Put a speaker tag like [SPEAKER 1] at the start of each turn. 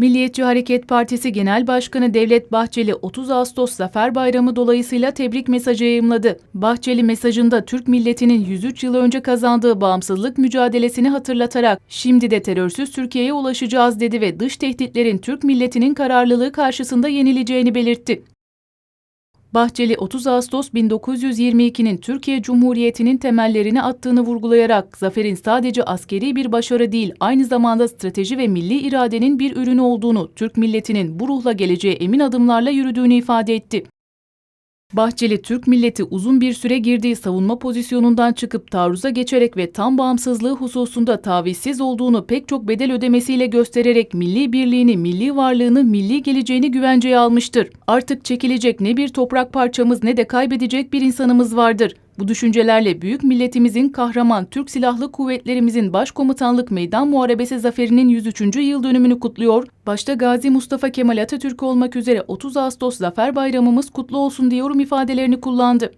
[SPEAKER 1] Milliyetçi Hareket Partisi Genel Başkanı Devlet Bahçeli 30 Ağustos Zafer Bayramı dolayısıyla tebrik mesajı yayımladı. Bahçeli mesajında Türk milletinin 103 yıl önce kazandığı bağımsızlık mücadelesini hatırlatarak şimdi de terörsüz Türkiye'ye ulaşacağız dedi ve dış tehditlerin Türk milletinin kararlılığı karşısında yenileceğini belirtti. Bahçeli 30 Ağustos 1922'nin Türkiye Cumhuriyeti'nin temellerini attığını vurgulayarak zaferin sadece askeri bir başarı değil aynı zamanda strateji ve milli iradenin bir ürünü olduğunu, Türk milletinin bu ruhla geleceğe emin adımlarla yürüdüğünü ifade etti. Bahçeli, Türk milleti uzun bir süre girdiği savunma pozisyonundan çıkıp taarruza geçerek ve tam bağımsızlığı hususunda tavizsiz olduğunu pek çok bedel ödemesiyle göstererek milli birliğini, milli varlığını, milli geleceğini güvenceye almıştır. Artık çekilecek ne bir toprak parçamız ne de kaybedecek bir insanımız vardır. Bu düşüncelerle büyük milletimizin kahraman Türk Silahlı Kuvvetlerimizin Başkomutanlık Meydan Muharebesi zaferinin 103. yıl dönümünü kutluyor. Başta Gazi Mustafa Kemal Atatürk olmak üzere 30 Ağustos Zafer Bayramımız kutlu olsun diyorum ifadelerini kullandı.